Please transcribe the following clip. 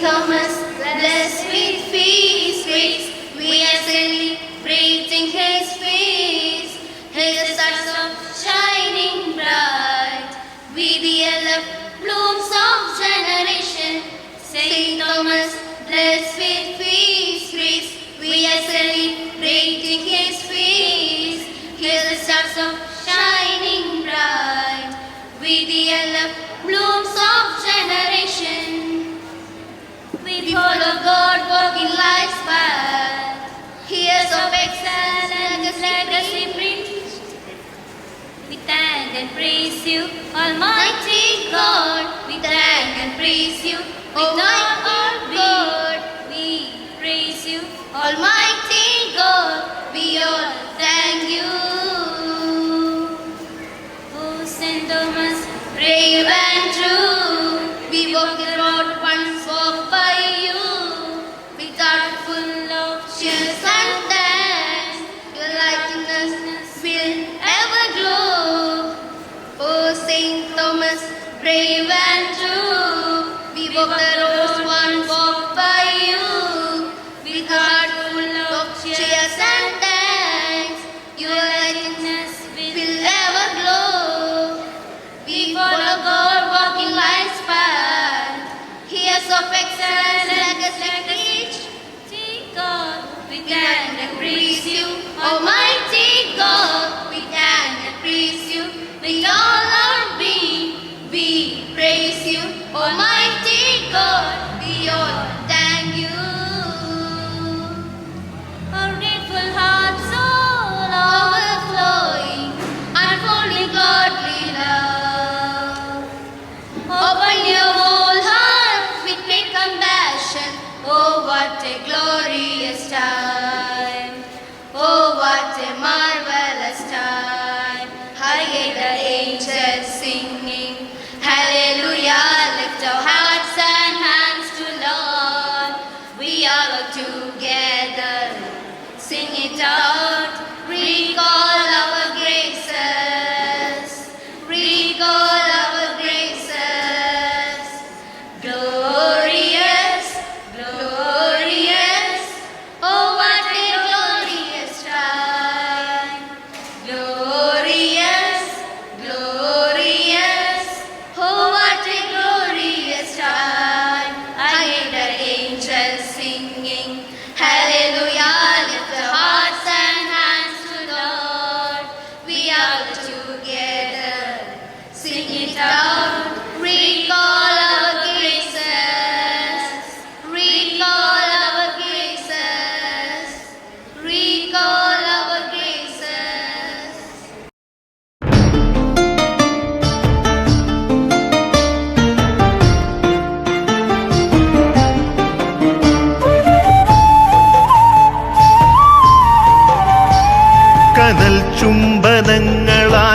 coming. and praise you, Almighty God. We thank and praise you, O God, our God. We praise you, Almighty God. We all thank you. O Saint Thomas, brave and true, we walk the road once for brave and true. We walk the road. time. Oh, what a marvelous time. I hear the angels singing. Hallelujah, lift our hearts and hands to Lord. We are all together. Sing it out.